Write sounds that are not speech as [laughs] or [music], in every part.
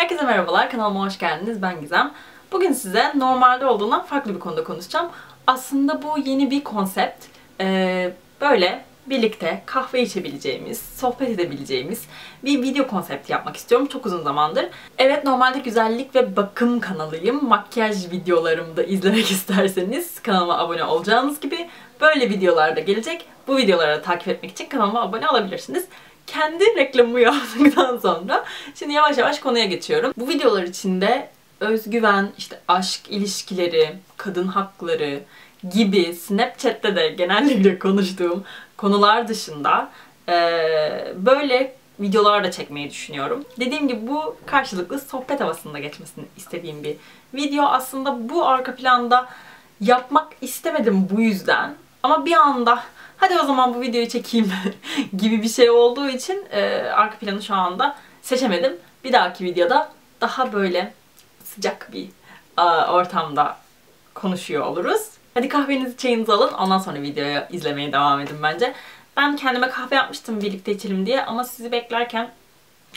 Herkese merhabalar, kanalıma hoş geldiniz. Ben Gizem. Bugün size normalde olduğundan farklı bir konuda konuşacağım. Aslında bu yeni bir konsept. Ee, böyle birlikte kahve içebileceğimiz, sohbet edebileceğimiz bir video konsepti yapmak istiyorum çok uzun zamandır. Evet normalde güzellik ve bakım kanalıyım. Makyaj videolarımı da izlemek [laughs] isterseniz kanalıma abone olacağınız gibi böyle videolar da gelecek. Bu videoları takip etmek için kanalıma abone olabilirsiniz kendi reklamımı [laughs] yaptıktan sonra şimdi yavaş yavaş konuya geçiyorum. Bu videolar içinde özgüven, işte aşk ilişkileri, kadın hakları gibi Snapchat'te de genellikle [laughs] konuştuğum konular dışında e, böyle videolar da çekmeyi düşünüyorum. Dediğim gibi bu karşılıklı sohbet havasında geçmesini istediğim bir video. Aslında bu arka planda yapmak istemedim bu yüzden. Ama bir anda hadi o zaman bu videoyu çekeyim [laughs] gibi bir şey olduğu için e, arka planı şu anda seçemedim. Bir dahaki videoda daha böyle sıcak bir e, ortamda konuşuyor oluruz. Hadi kahvenizi çayınızı alın ondan sonra videoyu izlemeye devam edin bence. Ben kendime kahve yapmıştım birlikte içelim diye ama sizi beklerken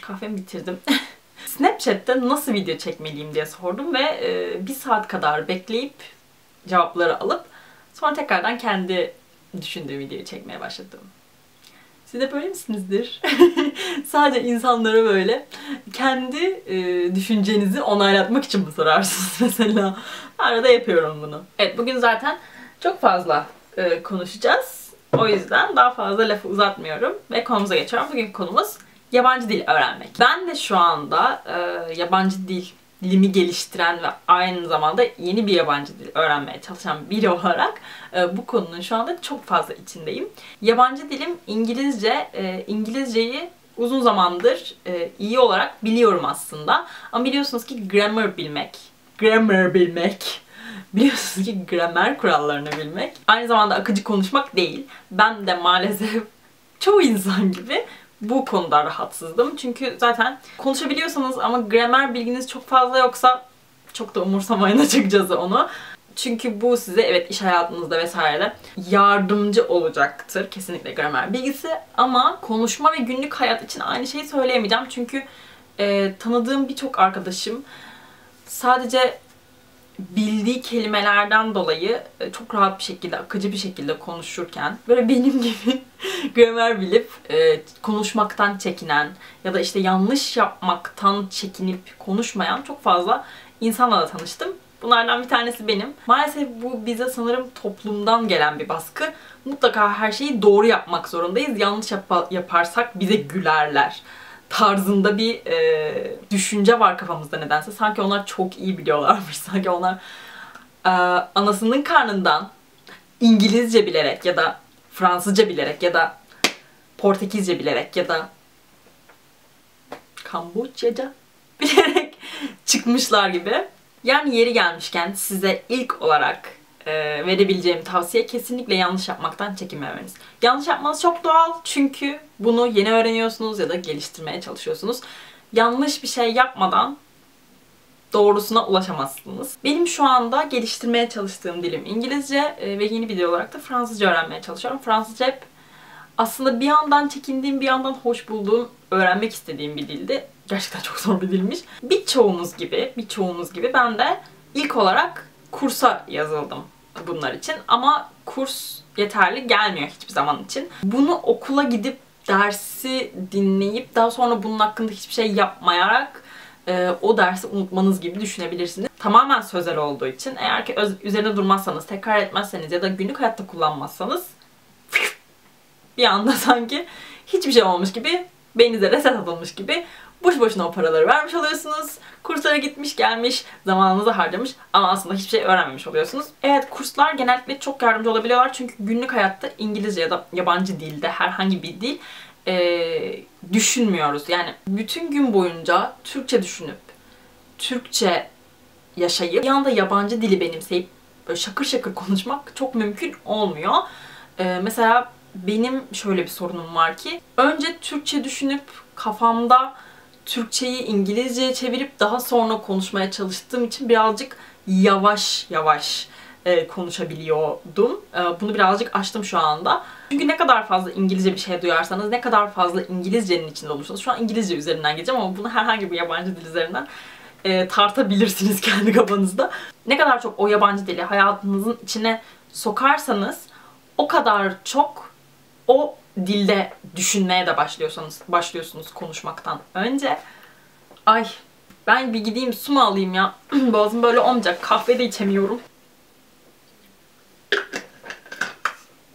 kahvemi bitirdim. [laughs] Snapchat'te nasıl video çekmeliyim diye sordum ve e, bir saat kadar bekleyip cevapları alıp sonra tekrardan kendi düşündüğüm videoyu çekmeye başladım. Siz de böyle misinizdir? [laughs] Sadece insanlara böyle kendi e, düşüncenizi onaylatmak için mi sorarsınız [laughs] mesela? Arada yapıyorum bunu. Evet bugün zaten çok fazla e, konuşacağız. O yüzden daha fazla lafı uzatmıyorum ve konumuza geçiyorum. Bugünkü konumuz yabancı dil öğrenmek. Ben de şu anda e, yabancı dil dilimi geliştiren ve aynı zamanda yeni bir yabancı dil öğrenmeye çalışan biri olarak e, bu konunun şu anda çok fazla içindeyim. Yabancı dilim İngilizce. E, İngilizceyi uzun zamandır e, iyi olarak biliyorum aslında. Ama biliyorsunuz ki grammar bilmek, grammar bilmek, [laughs] biliyorsunuz ki gramer kurallarını bilmek aynı zamanda akıcı konuşmak değil. Ben de maalesef [laughs] çoğu insan gibi bu konuda rahatsızdım. Çünkü zaten konuşabiliyorsanız ama gramer bilginiz çok fazla yoksa çok da umursamayın [laughs] açıkçası onu. Çünkü bu size evet iş hayatınızda vesairede yardımcı olacaktır kesinlikle gramer bilgisi ama konuşma ve günlük hayat için aynı şeyi söyleyemeyeceğim çünkü e, tanıdığım birçok arkadaşım sadece bildiği kelimelerden dolayı e, çok rahat bir şekilde, akıcı bir şekilde konuşurken böyle benim [laughs] gibi gramer bilip e, konuşmaktan çekinen ya da işte yanlış yapmaktan çekinip konuşmayan çok fazla insanla da tanıştım. Bunlardan bir tanesi benim. Maalesef bu bize sanırım toplumdan gelen bir baskı. Mutlaka her şeyi doğru yapmak zorundayız. Yanlış yap- yaparsak bize gülerler tarzında bir e, düşünce var kafamızda nedense. Sanki onlar çok iyi biliyorlarmış. [laughs] Sanki onlar e, anasının karnından İngilizce bilerek ya da Fransızca bilerek ya da Portekizce bilerek ya da Kamboçyaca bilerek [laughs] çıkmışlar gibi. Yani yeri gelmişken size ilk olarak e, verebileceğim tavsiye kesinlikle yanlış yapmaktan çekinmemeniz. Yanlış yapmanız çok doğal çünkü bunu yeni öğreniyorsunuz ya da geliştirmeye çalışıyorsunuz. Yanlış bir şey yapmadan doğrusuna ulaşamazsınız. Benim şu anda geliştirmeye çalıştığım dilim İngilizce e, ve yeni bir dil olarak da Fransızca öğrenmeye çalışıyorum. Fransızca hep aslında bir yandan çekindiğim, bir yandan hoş bulduğum, öğrenmek istediğim bir dildi. Gerçekten çok zor bir dilmiş. Birçoğumuz gibi, birçoğumuz gibi ben de ilk olarak kursa yazıldım bunlar için. Ama kurs yeterli gelmiyor hiçbir zaman için. Bunu okula gidip dersi dinleyip daha sonra bunun hakkında hiçbir şey yapmayarak e, o dersi unutmanız gibi düşünebilirsiniz. Tamamen sözel olduğu için eğer ki öz, üzerine durmazsanız, tekrar etmezseniz ya da günlük hayatta kullanmazsanız bir anda [laughs] sanki hiçbir şey olmamış gibi beyninize reset atılmış gibi boş boşuna o paraları vermiş oluyorsunuz. Kurslara gitmiş gelmiş, zamanınızı harcamış ama aslında hiçbir şey öğrenmemiş oluyorsunuz. Evet kurslar genellikle çok yardımcı olabiliyorlar çünkü günlük hayatta İngilizce ya da yabancı dilde herhangi bir dil e, düşünmüyoruz. Yani bütün gün boyunca Türkçe düşünüp, Türkçe yaşayıp bir anda yabancı dili benimseyip böyle şakır şakır konuşmak çok mümkün olmuyor. E, mesela benim şöyle bir sorunum var ki önce Türkçe düşünüp kafamda Türkçeyi İngilizceye çevirip daha sonra konuşmaya çalıştığım için birazcık yavaş yavaş e, konuşabiliyordum. E, bunu birazcık açtım şu anda. Çünkü ne kadar fazla İngilizce bir şey duyarsanız, ne kadar fazla İngilizcenin içinde olursanız, şu an İngilizce üzerinden gideceğim ama bunu herhangi bir yabancı dil üzerinden e, tartabilirsiniz [laughs] kendi kafanızda. Ne kadar çok o yabancı dili hayatınızın içine sokarsanız o kadar çok o dilde düşünmeye de başlıyorsanız başlıyorsunuz konuşmaktan önce. Ay ben bir gideyim su mu alayım ya? [clears throat] Boğazım böyle olmayacak. Kahve de içemiyorum.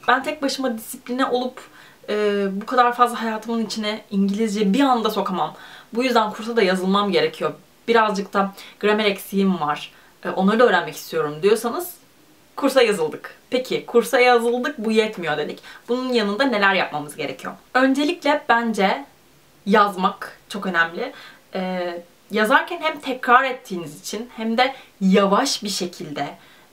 Ben tek başıma disipline olup e, bu kadar fazla hayatımın içine İngilizce bir anda sokamam. Bu yüzden kursa da yazılmam gerekiyor. Birazcık da gramer eksiğim var. E, onları da öğrenmek istiyorum diyorsanız kursa yazıldık. Peki kursa yazıldık bu yetmiyor dedik. Bunun yanında neler yapmamız gerekiyor? Öncelikle bence yazmak çok önemli. Ee, yazarken hem tekrar ettiğiniz için hem de yavaş bir şekilde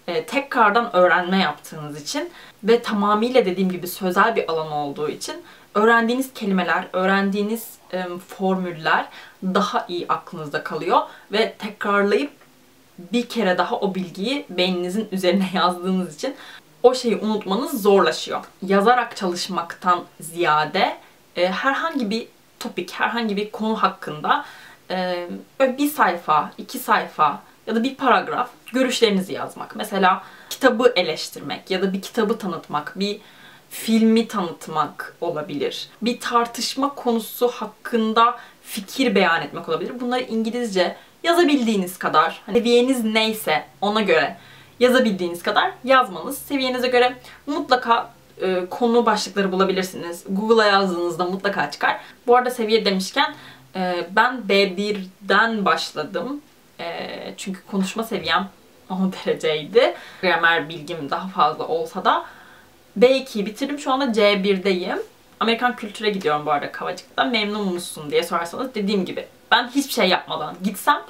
e, tekrardan öğrenme yaptığınız için ve tamamıyla dediğim gibi sözel bir alan olduğu için öğrendiğiniz kelimeler, öğrendiğiniz e, formüller daha iyi aklınızda kalıyor ve tekrarlayıp bir kere daha o bilgiyi beyninizin üzerine [laughs] yazdığınız için o şeyi unutmanız zorlaşıyor. Yazarak çalışmaktan ziyade e, herhangi bir topik, herhangi bir konu hakkında e, bir sayfa, iki sayfa ya da bir paragraf görüşlerinizi yazmak. Mesela kitabı eleştirmek ya da bir kitabı tanıtmak, bir filmi tanıtmak olabilir. Bir tartışma konusu hakkında fikir beyan etmek olabilir. Bunları İngilizce yazabildiğiniz kadar, hani seviyeniz neyse ona göre yazabildiğiniz kadar yazmanız. Seviyenize göre mutlaka e, konu başlıkları bulabilirsiniz. Google'a yazdığınızda mutlaka çıkar. Bu arada seviye demişken e, ben B1'den başladım. E, çünkü konuşma seviyem [laughs] 10 dereceydi. Gramer bilgim daha fazla olsa da B2'yi bitirdim. Şu anda C1'deyim. Amerikan kültüre gidiyorum bu arada Kavacık'ta. Memnun musun diye sorarsanız dediğim gibi ben hiçbir şey yapmadan gitsem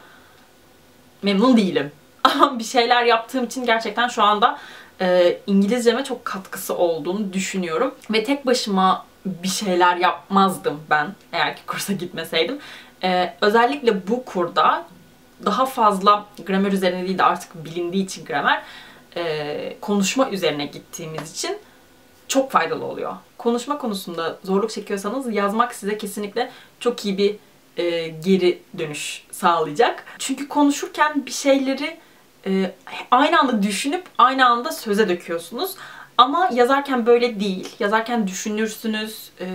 memnun değilim. [laughs] Ama bir şeyler yaptığım için gerçekten şu anda e, İngilizceme çok katkısı olduğunu düşünüyorum. Ve tek başıma bir şeyler yapmazdım ben eğer ki kursa gitmeseydim. E, özellikle bu kurda daha fazla gramer üzerine değil de artık bilindiği için gramer e, konuşma üzerine gittiğimiz için çok faydalı oluyor. Konuşma konusunda zorluk çekiyorsanız yazmak size kesinlikle çok iyi bir e, geri dönüş sağlayacak. Çünkü konuşurken bir şeyleri e, aynı anda düşünüp aynı anda söze döküyorsunuz. Ama yazarken böyle değil. Yazarken düşünürsünüz, e,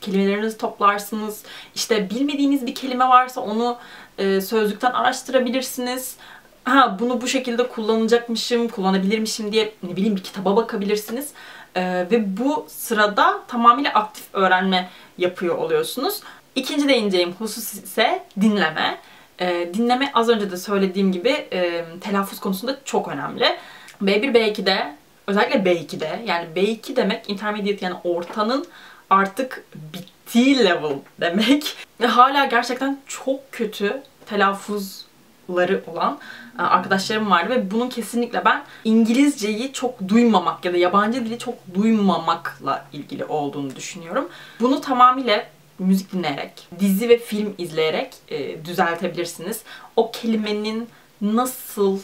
kelimelerinizi toplarsınız. İşte bilmediğiniz bir kelime varsa onu e, sözlükten araştırabilirsiniz. Ha bunu bu şekilde kullanacakmışım, kullanabilirmişim diye ne bileyim bir kitaba bakabilirsiniz. E, ve bu sırada tamamıyla aktif öğrenme yapıyor oluyorsunuz. İkinci değineceğim husus ise dinleme. E, dinleme az önce de söylediğim gibi e, telaffuz konusunda çok önemli. B1, B2'de özellikle B2'de yani B2 demek intermediate yani ortanın artık bittiği level demek. Hala gerçekten çok kötü telaffuzları olan e, arkadaşlarım vardı ve bunun kesinlikle ben İngilizceyi çok duymamak ya da yabancı dili çok duymamakla ilgili olduğunu düşünüyorum. Bunu tamamıyla müzik dinleyerek, dizi ve film izleyerek e, düzeltebilirsiniz. O kelimenin nasıl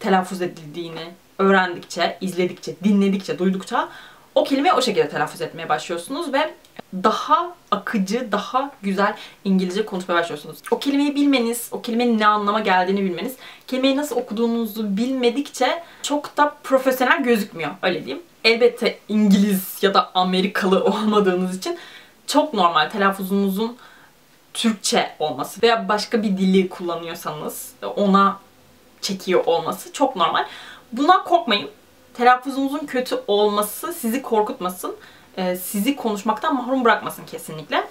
telaffuz edildiğini öğrendikçe, izledikçe, dinledikçe, duydukça o kelimeyi o şekilde telaffuz etmeye başlıyorsunuz ve daha akıcı, daha güzel İngilizce konuşmaya başlıyorsunuz. O kelimeyi bilmeniz, o kelimenin ne anlama geldiğini bilmeniz, kelimeyi nasıl okuduğunuzu bilmedikçe çok da profesyonel gözükmüyor. Öyle diyeyim. Elbette İngiliz ya da Amerikalı [laughs] olmadığınız için çok normal telaffuzunuzun Türkçe olması veya başka bir dili kullanıyorsanız ona çekiyor olması çok normal. Bundan korkmayın. Telaffuzunuzun kötü olması sizi korkutmasın. Ee, sizi konuşmaktan mahrum bırakmasın kesinlikle.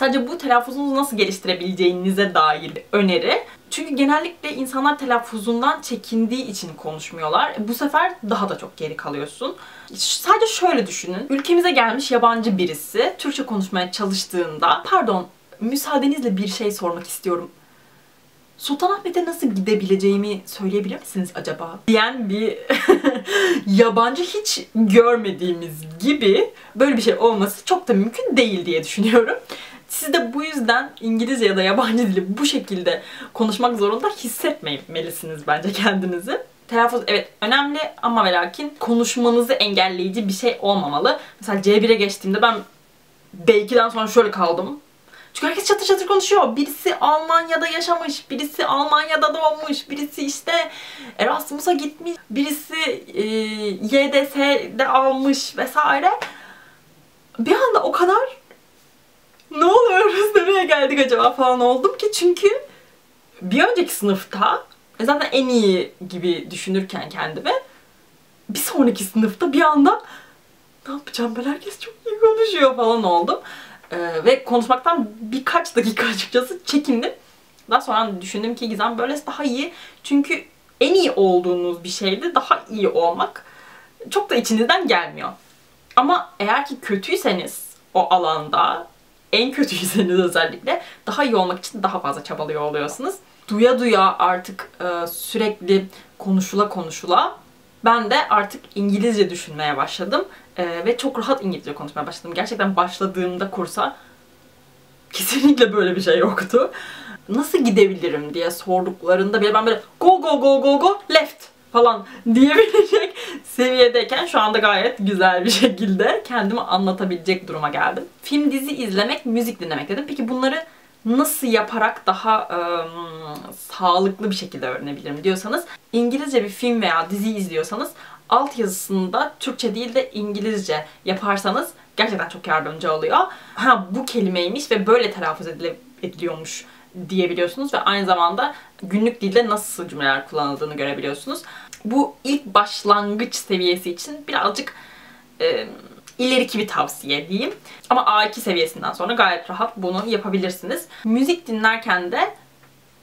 Sadece bu telaffuzunuzu nasıl geliştirebileceğinize dair öneri. Çünkü genellikle insanlar telaffuzundan çekindiği için konuşmuyorlar. Bu sefer daha da çok geri kalıyorsun. Sadece şöyle düşünün. Ülkemize gelmiş yabancı birisi Türkçe konuşmaya çalıştığında pardon müsaadenizle bir şey sormak istiyorum. Sultanahmet'e nasıl gidebileceğimi söyleyebilir misiniz acaba? Diyen bir [laughs] yabancı hiç görmediğimiz gibi böyle bir şey olması çok da mümkün değil diye düşünüyorum. Siz de bu yüzden İngilizce ya da yabancı dili bu şekilde konuşmak zorunda hissetmemelisiniz bence kendinizi. Telaffuz evet önemli ama ve lakin konuşmanızı engelleyici bir şey olmamalı. Mesela C1'e geçtiğimde ben B2'den sonra şöyle kaldım. Çünkü herkes çatır çatır konuşuyor. Birisi Almanya'da yaşamış, birisi Almanya'da doğmuş, birisi işte Erasmus'a gitmiş, birisi e, YDS'de almış vesaire. Bir anda o kadar ne oluyoruz, nereye geldik acaba falan oldum ki çünkü bir önceki sınıfta e, zaten en iyi gibi düşünürken kendimi bir sonraki sınıfta bir anda ne yapacağım ben herkes çok iyi konuşuyor falan oldum. Ee, ve konuşmaktan birkaç dakika açıkçası çekindim. Daha sonra düşündüm ki Gizem böylesi daha iyi. Çünkü en iyi olduğunuz bir şeyde daha iyi olmak çok da içinizden gelmiyor. Ama eğer ki kötüyseniz o alanda, en kötüyseniz [laughs] özellikle daha iyi olmak için daha fazla çabalıyor oluyorsunuz. Duya duya artık e, sürekli konuşula konuşula ben de artık İngilizce düşünmeye başladım. Ee, ve çok rahat İngilizce konuşmaya başladım. Gerçekten başladığımda kursa kesinlikle böyle bir şey yoktu. Nasıl gidebilirim diye sorduklarında bile ben böyle go go go go go left falan diyebilecek seviyedeyken şu anda gayet güzel bir şekilde kendimi anlatabilecek duruma geldim. Film dizi izlemek, müzik dinlemek dedim. Peki bunları nasıl yaparak daha ıı, sağlıklı bir şekilde öğrenebilirim diyorsanız İngilizce bir film veya dizi izliyorsanız alt yazısında Türkçe değil de İngilizce yaparsanız gerçekten çok yardımcı oluyor. Ha bu kelimeymiş ve böyle telaffuz ediliyormuş diyebiliyorsunuz ve aynı zamanda günlük dilde nasıl cümleler kullanıldığını görebiliyorsunuz. Bu ilk başlangıç seviyesi için birazcık e, ileriki bir tavsiye diyeyim. Ama A2 seviyesinden sonra gayet rahat bunu yapabilirsiniz. Müzik dinlerken de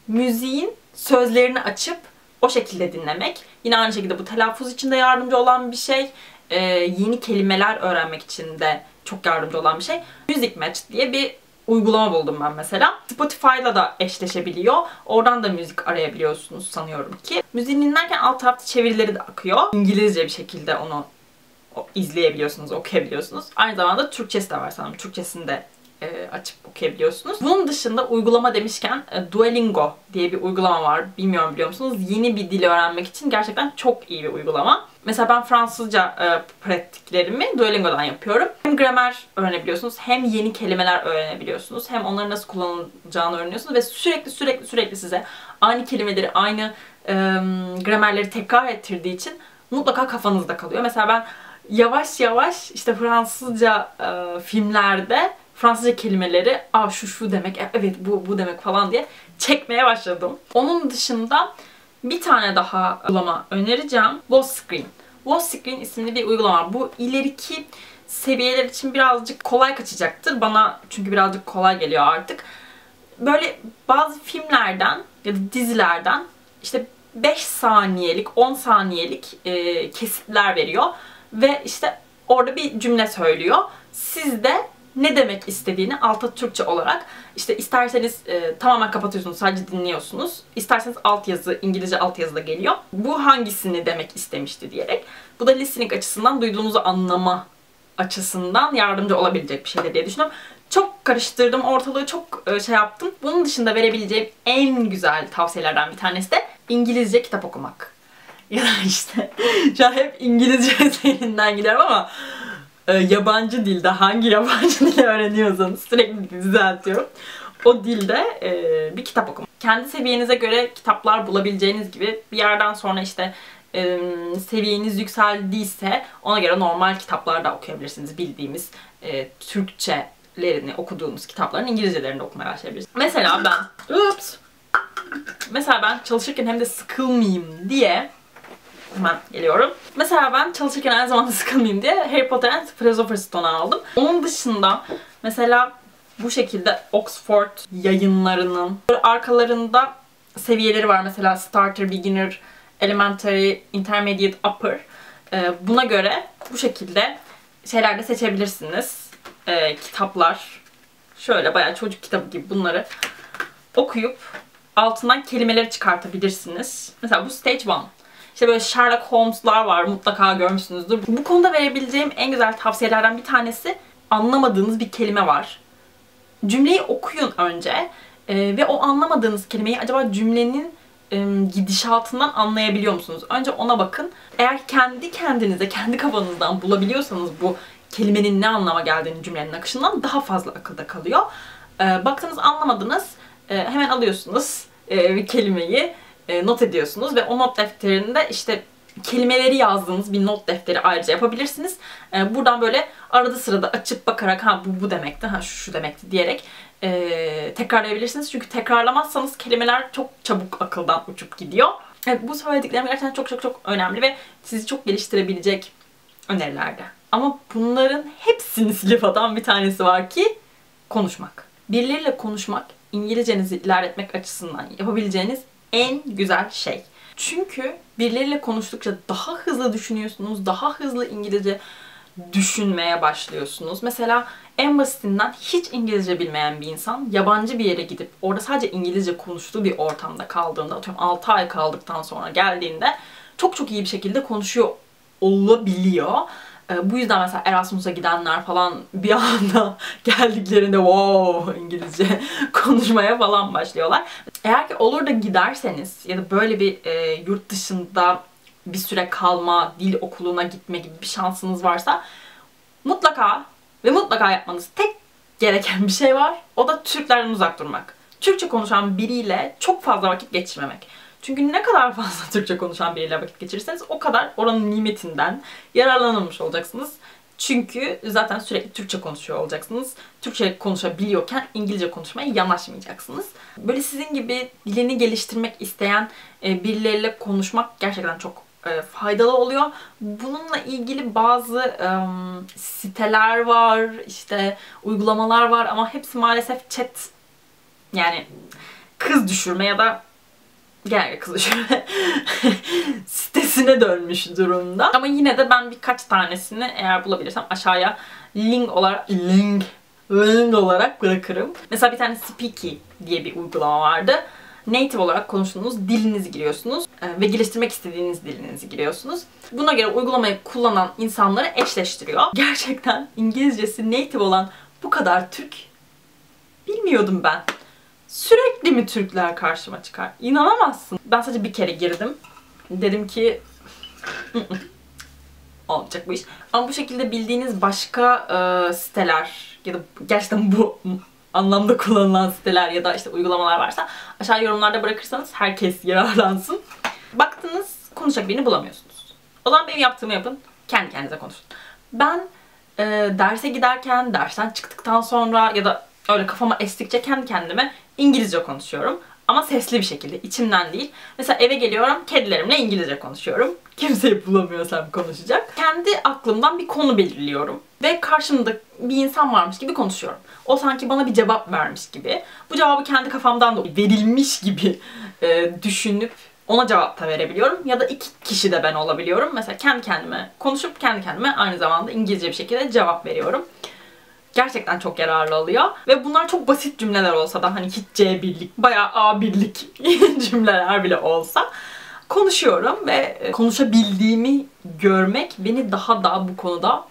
müziğin sözlerini açıp o şekilde dinlemek. Yine aynı şekilde bu telaffuz için de yardımcı olan bir şey. Ee, yeni kelimeler öğrenmek için de çok yardımcı olan bir şey. Music Match diye bir uygulama buldum ben mesela. Spotify'la da eşleşebiliyor. Oradan da müzik arayabiliyorsunuz sanıyorum ki. Müziği dinlerken alt tarafta çevirileri de akıyor. İngilizce bir şekilde onu izleyebiliyorsunuz, okuyabiliyorsunuz. Aynı zamanda Türkçesi de var sanırım. Türkçesini de e, açıp okuyabiliyorsunuz. Bunun dışında uygulama demişken e, Duolingo diye bir uygulama var. Bilmiyorum biliyor musunuz? Yeni bir dil öğrenmek için gerçekten çok iyi bir uygulama. Mesela ben Fransızca e, pratiklerimi Duolingo'dan yapıyorum. Hem gramer öğrenebiliyorsunuz, hem yeni kelimeler öğrenebiliyorsunuz, hem onları nasıl kullanılacağını öğreniyorsunuz ve sürekli sürekli sürekli size aynı kelimeleri, aynı e, gramerleri tekrar ettirdiği için mutlaka kafanızda kalıyor. Mesela ben yavaş yavaş işte Fransızca e, filmlerde Fransızca kelimeleri aa şu şu demek, e, evet bu bu demek falan diye çekmeye başladım. Onun dışında bir tane daha uygulama önereceğim. Screen. Screen isimli bir uygulama. Bu ileriki seviyeler için birazcık kolay kaçacaktır. Bana çünkü birazcık kolay geliyor artık. Böyle bazı filmlerden ya da dizilerden işte 5 saniyelik, 10 saniyelik e, kesitler veriyor. Ve işte orada bir cümle söylüyor. Siz de ne demek istediğini alta Türkçe olarak işte isterseniz e, tamamen kapatıyorsunuz sadece dinliyorsunuz. İsterseniz altyazı İngilizce altyazı da geliyor. Bu hangisini demek istemişti diyerek. Bu da listening açısından duyduğunuzu anlama açısından yardımcı olabilecek bir şeydir diye düşünüyorum. Çok karıştırdım ortalığı çok e, şey yaptım. Bunun dışında verebileceğim en güzel tavsiyelerden bir tanesi de İngilizce kitap okumak. [laughs] Ya da işte şu an hep İngilizce [laughs] üzerinden gidiyorum ama e, yabancı dilde hangi yabancı [laughs] dili öğreniyorsanız sürekli düzeltiyorum. O dilde e, bir kitap okuma. Kendi seviyenize göre kitaplar bulabileceğiniz gibi bir yerden sonra işte e, seviyeniz yükseldiyse ona göre normal kitaplar da okuyabilirsiniz. Bildiğimiz e, Türkçelerini okuduğumuz kitapların İngilizcelerini de okumaya başlayabilirsiniz. Mesela ben, ups, mesela ben çalışırken hem de sıkılmayayım diye hemen geliyorum. Mesela ben çalışırken aynı zamanda [laughs] sıkılmayayım diye Harry Potter and Philosopher's Stone'u aldım. Onun dışında mesela bu şekilde Oxford yayınlarının arkalarında seviyeleri var. Mesela Starter, Beginner, Elementary, Intermediate, Upper. Ee, buna göre bu şekilde şeyler de seçebilirsiniz. Ee, kitaplar. Şöyle bayağı çocuk kitabı gibi bunları okuyup altından kelimeleri çıkartabilirsiniz. Mesela bu Stage 1. İşte böyle Sherlock Holmes'lar var mutlaka görmüşsünüzdür. Bu konuda verebileceğim en güzel tavsiyelerden bir tanesi anlamadığınız bir kelime var. Cümleyi okuyun önce e, ve o anlamadığınız kelimeyi acaba cümlenin e, gidişatından anlayabiliyor musunuz? Önce ona bakın. Eğer kendi kendinize, kendi kafanızdan bulabiliyorsanız bu kelimenin ne anlama geldiğini cümlenin akışından daha fazla akılda kalıyor. E, baktınız anlamadınız, hemen alıyorsunuz kelimeyi, not ediyorsunuz ve o not defterinde işte kelimeleri yazdığınız bir not defteri ayrıca yapabilirsiniz. E, buradan böyle arada sırada açıp bakarak ha bu bu demekti, ha şu şu demekti diyerek e, tekrarlayabilirsiniz. Çünkü tekrarlamazsanız kelimeler çok çabuk akıldan uçup gidiyor. Evet, bu söylediklerim gerçekten çok çok çok önemli ve sizi çok geliştirebilecek önerilerde. Ama bunların hepsini silip atan bir tanesi var ki konuşmak. Birileriyle konuşmak İngilizcenizi ilerletmek açısından yapabileceğiniz en güzel şey. Çünkü birileriyle konuştukça daha hızlı düşünüyorsunuz, daha hızlı İngilizce düşünmeye başlıyorsunuz. Mesela en basitinden hiç İngilizce bilmeyen bir insan yabancı bir yere gidip orada sadece İngilizce konuştuğu bir ortamda kaldığında, atıyorum 6 ay kaldıktan sonra geldiğinde çok çok iyi bir şekilde konuşuyor olabiliyor. Ee, bu yüzden mesela Erasmus'a gidenler falan [laughs] bir anda geldiklerinde wow İngilizce [laughs] konuşmaya falan başlıyorlar. Eğer ki olur da giderseniz ya da böyle bir e, yurt dışında bir süre kalma, dil okuluna gitme gibi bir şansınız varsa mutlaka ve mutlaka yapmanız tek gereken bir şey var. O da Türklerden uzak durmak. Türkçe konuşan biriyle çok fazla vakit geçirmemek. Çünkü ne kadar fazla [laughs] Türkçe konuşan biriyle vakit geçirirseniz o kadar oranın nimetinden yararlanılmış olacaksınız. Çünkü zaten sürekli Türkçe konuşuyor olacaksınız. Türkçe konuşabiliyorken İngilizce konuşmaya yanaşmayacaksınız. Böyle sizin gibi dilini geliştirmek isteyen e, birileriyle konuşmak gerçekten çok e, faydalı oluyor. Bununla ilgili bazı um, siteler var, işte uygulamalar var ama hepsi maalesef chat yani kız düşürme ya da genel düşürme [laughs] sitesine dönmüş durumda. Ama yine de ben birkaç tanesini eğer bulabilirsem aşağıya link olarak link link olarak bırakırım. Mesela bir tane Speaky diye bir uygulama vardı native olarak konuştuğunuz dilinizi giriyorsunuz e, ve geliştirmek istediğiniz dilinizi giriyorsunuz. Buna göre uygulamayı kullanan insanları eşleştiriyor. Gerçekten İngilizcesi native olan bu kadar Türk bilmiyordum ben. Sürekli mi Türkler karşıma çıkar? İnanamazsın. Ben sadece bir kere girdim. Dedim ki olmayacak bu iş. Ama bu şekilde bildiğiniz başka e, siteler ya da gerçekten bu anlamda kullanılan siteler ya da işte uygulamalar varsa aşağı yorumlarda bırakırsanız herkes yararlansın. Baktınız konuşacak birini bulamıyorsunuz. O zaman benim yaptığımı yapın. Kendi kendinize konuşun. Ben e, derse giderken, dersten çıktıktan sonra ya da öyle kafama estikçe kendi kendime İngilizce konuşuyorum. Ama sesli bir şekilde, içimden değil. Mesela eve geliyorum, kedilerimle İngilizce konuşuyorum. [laughs] Kimseyi bulamıyorsam konuşacak. Kendi aklımdan bir konu belirliyorum. Ve karşımda bir insan varmış gibi konuşuyorum. O sanki bana bir cevap vermiş gibi. Bu cevabı kendi kafamdan da verilmiş gibi [laughs] e, düşünüp ona cevap da verebiliyorum. Ya da iki kişi de ben olabiliyorum. Mesela kendi kendime konuşup kendi kendime aynı zamanda İngilizce bir şekilde cevap veriyorum gerçekten çok yararlı oluyor. Ve bunlar çok basit cümleler olsa da hani hiç C birlik, bayağı A birlik [laughs] cümleler bile olsa konuşuyorum ve e, konuşabildiğimi görmek beni daha da bu konuda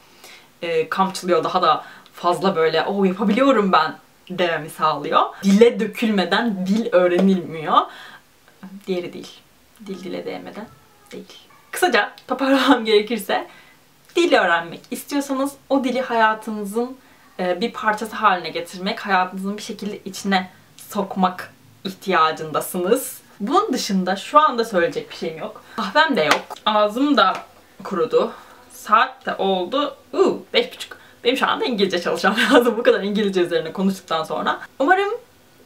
e, kamçılıyor. Daha da fazla böyle o yapabiliyorum ben dememi sağlıyor. Dile dökülmeden dil öğrenilmiyor. Diğeri değil. Dil dile değmeden değil. Kısaca toparlamam [laughs] gerekirse dil öğrenmek istiyorsanız o dili hayatınızın bir parçası haline getirmek, hayatınızın bir şekilde içine sokmak ihtiyacındasınız. Bunun dışında şu anda söyleyecek bir şeyim yok. Kahvem de yok. Ağzım da kurudu. Saat de oldu. Uuu beş buçuk. Benim şu anda İngilizce çalışmam [laughs] lazım bu kadar İngilizce üzerine konuştuktan sonra. Umarım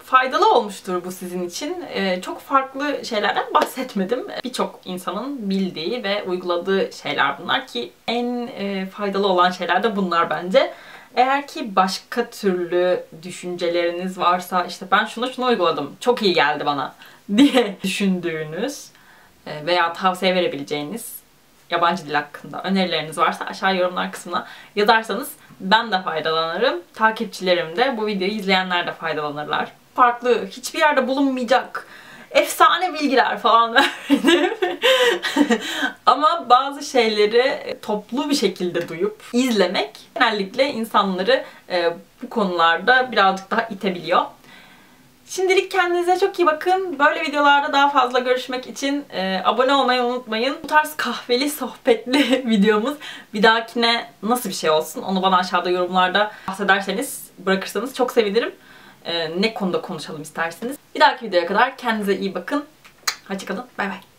faydalı olmuştur bu sizin için. Ee, çok farklı şeylerden bahsetmedim. Birçok insanın bildiği ve uyguladığı şeyler bunlar ki en e, faydalı olan şeyler de bunlar bence. Eğer ki başka türlü düşünceleriniz varsa işte ben şunu şunu uyguladım çok iyi geldi bana [laughs] diye düşündüğünüz e, veya tavsiye verebileceğiniz yabancı dil hakkında önerileriniz varsa aşağı yorumlar kısmına yazarsanız ben de faydalanırım. Takipçilerim de bu videoyu izleyenler de faydalanırlar. Farklı, hiçbir yerde bulunmayacak efsane bilgiler falan verdim. Ama bazı şeyleri toplu bir şekilde duyup izlemek genellikle insanları e, bu konularda birazcık daha itebiliyor. Şimdilik kendinize çok iyi bakın. Böyle videolarda daha fazla görüşmek için e, abone olmayı unutmayın. Bu tarz kahveli sohbetli [laughs] videomuz bir dahakine nasıl bir şey olsun onu bana aşağıda yorumlarda bahsederseniz bırakırsanız çok sevinirim. E, ne konuda konuşalım isterseniz. Bir dahaki videoya kadar kendinize iyi bakın. Hoşçakalın. Bay bay.